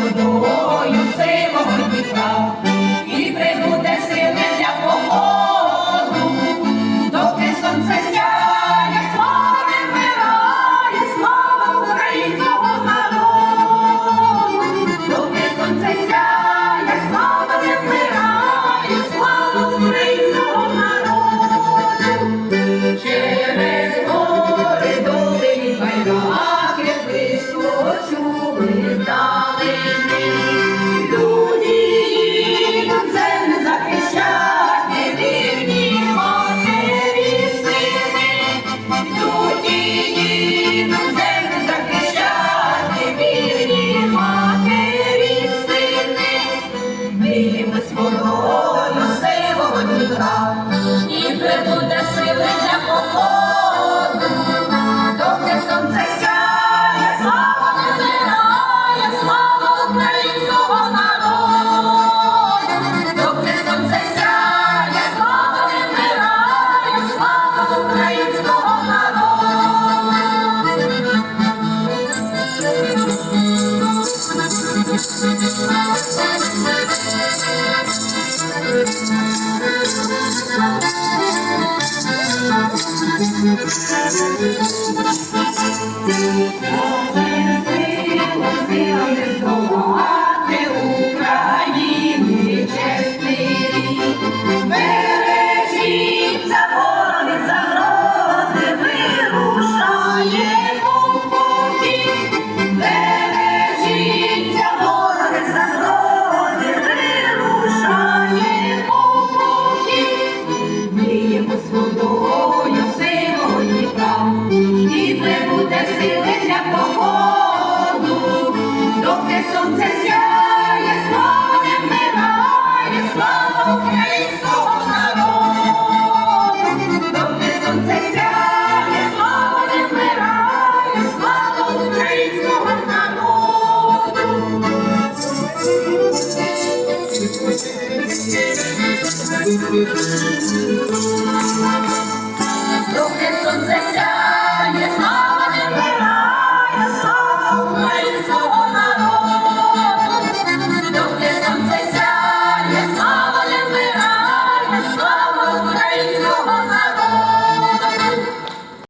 водою сивого Дніпра і пригуде. Виліми з сивого дніпра і прибуде сили для Сила, сила не здолає. сонце сяє, знову не вмирає, слава українського народу, доки сонце сяє, знову не вмирає, слава українського народу.